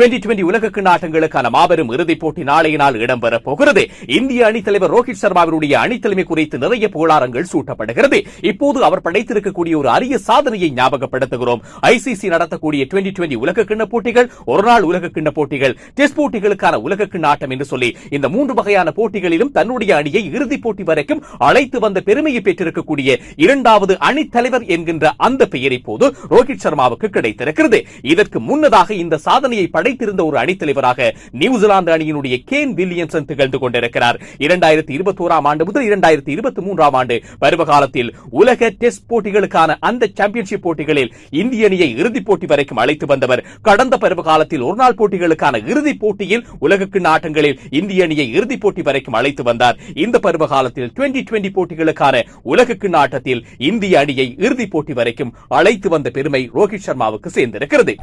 Twenty twenty உலக கிண்ணாட்டங்களுக்கான மாபெரும் இறுதிப் போட்டி நாளைய நாள் இடம்பெறப் போகிறது. இந்திய அணித்தலைவர் ரோஹித் சர்மாவினுடைய அணித்தலைமை குறித்து நிறைய புகழாரங்கள் சூட்டப்படுகிறது. இப்போது அவர் படைத்திருக்கக்கூடிய ஒரு அரிய சாதனையை ஞாபகப்படுத்துகிறோம். ஐசிசி நடத்தக்கூடிய டுவெண்டி டுவெண்டி உலக கிண்ண போட்டிகள் ஒருநாள் உலக கிண்ண போட்டிகள் டெஸ்ட் போட்டிகளுக்கான உலக கிண்ணாட்டம் என்று சொல்லி இந்த மூன்று வகையான போட்டிகளிலும் தன்னுடைய அணியை இறுதிப் போட்டி வரைக்கும் அழைத்து வந்த பெருமையை பெற்றிருக்கக்கூடிய இரண்டாவது அணித்தலைவர் என்கின்ற அந்த பெயர் இப்போது ரோஹித் சர்மாவுக்கு கிடைத்திருக்கிறது. இதற்கு முன்னதாக இந்த சாதனையை படை படைத்திருந்த ஒரு அணித்தலைவராக நியூசிலாந்து அணியினுடைய கேன் வில்லியம்சன் திகழ்ந்து கொண்டிருக்கிறார். இரண்டாயிரத்தி இருபத்தி ஓராம் ஆண்டு முதல் இரண்டாயிரத்தி இருபத்தி மூன்றாம் ஆண்டு பருவகாலத்தில் உலக டெஸ்ட் போட்டிகளுக்கான அந்த சாம்பியன்ஷிப் போட்டிகளில் இந்திய அணியை இறுதிப் போட்டி வரைக்கும் அழைத்து வந்தவர். கடந்த பருவகாலத்தில் ஒருநாள் போட்டிகளுக்கான இறுதிப் போட்டியில் உலகக்கிண்ண ஆட்டங்களில் இந்திய அணியை இறுதிப் போட்டி வரைக்கும் அழைத்து வந்தார். இந்த பருவகாலத்தில் டுவெண்டி டுவெண்டி போட்டிகளுக்கான உலகக்கிண்ண ஆட்டத்தில் இந்திய அணியை இறுதிப் போட்டி வரைக்கும் அழைத்து வந்த பெருமை ரோஹித் சர்மாவுக்கு சேர்ந்திருக்கிறது.